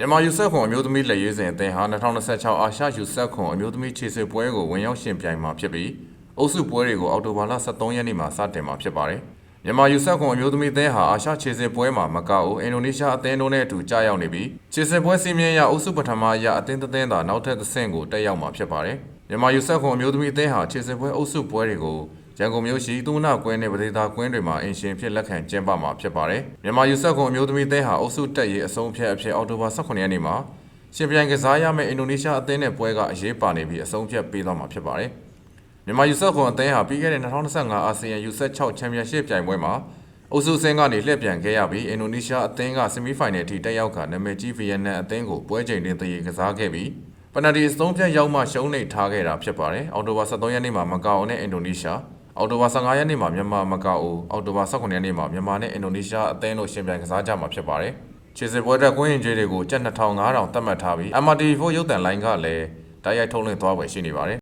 မြန်မာယူဆက်ခွန်အမျိုးသမီးလက်ရွေးစင်အသင်းဟာ2026အာရှယူဆက်ခွန်အမျိုးသမီးခြေစစ်ပွဲကိုဝင်ရောက်ရှင်ပြိုင်မှာဖြစ်ပြီးအုပ်စုပွဲတွေကိုအောက်တိုဘာလ23ရက်နေ့မှာစတင်မှာဖြစ်ပါတယ်။မြန်မာယူဆက်ခွန်အမျိုးသမီးအသင်းဟာအာရှခြေစစ်ပွဲမှာမကောက်အင်ဒိုနီးရှားအသင်းတို့နဲ့အတူကြာရောက်နေပြီးခြေစစ်ပွဲစီးမြင်ရအုပ်စုပထမအရအသင်းတစ်သင်းသာနောက်ထပ်တစ်ဆင့်ကိုတက်ရောက်မှာဖြစ်ပါတယ်။မြန်မာယူဆက်ခွန်အမျိုးသမီးအသင်းဟာခြေစစ်ပွဲအုပ်စုပွဲတွေကို ရန်ကုန်မြို့ရှိသုဝနာကွင်းနဲ့ပဒေသာကွင်းတွေမှာအင်ရှင်ဖြစ်လက်ခံကျင်းပမှာဖြစ်ပါတယ်။မြန်မာယူဆက်ခွန်အမျိုးသမီးအသင်းဟာအုပ်စုတက်ရေးအဆုံးဖြတ်အဖြစ်အောက်တိုဘာ18ရက်နေ့မှာရှင်ပြိုင်ကစားရမယ့်အင်ဒိုနီးရှားအသင်းနဲ့ပွဲကအရေးပါနေပြီးအဆုံးဖြတ်ပေးသွားမှာဖြစ်ပါတယ်။မြန်မာယူဆက်ခွန်အသင်းဟာပြီးခဲ့တဲ့2025အာဆီယံယူဆက်6ချန်ပီယံရှစ်ပြိုင်ပွဲမှာအုပ်စုအဆင့်ကနေလှည့်ပြန်ခဲ့ရပြီးအင်ဒိုနီးရှားအသင်းကဆီမီဖိုင်နယ်အထိတက်ရောက်ကနာမည်ကြီးဗီယက်နမ်အသင်းကိုပွဲချိန်တွင်တည်ကစားခဲ့ပြီးပနဒီအဆုံးဖြတ်ရောက်မှရှုံးနိမ့်ထားခဲ့တာဖြစ်ပါတယ်။အောက်တိုဘာ23ရက်နေ့မှာမကာအိုနဲ့အင်ဒိုနီးရှား အောက်တိုဘာ15ရက်နေ့မှာမြန်မာမကာအိုအောက်တိုဘာ18ရက်နေ့မှာမြန်မာနဲ့အင်ဒိုနီးရှားအသင်းတို့ရှင်ပြိုင်ကစားကြမှာဖြစ်ပါတယ်။ခြေစစ်ပွဲတက်ကွင်းရင်ကျွေးတွေကိုကျပ်2500သတ်မှတ်ထားပြီး MRT4 ရုပ်တံလိုင်းကလည်းတိုက်ရိုက်ထုတ်လွှင့်သွားပွဲရှိနေပါတယ်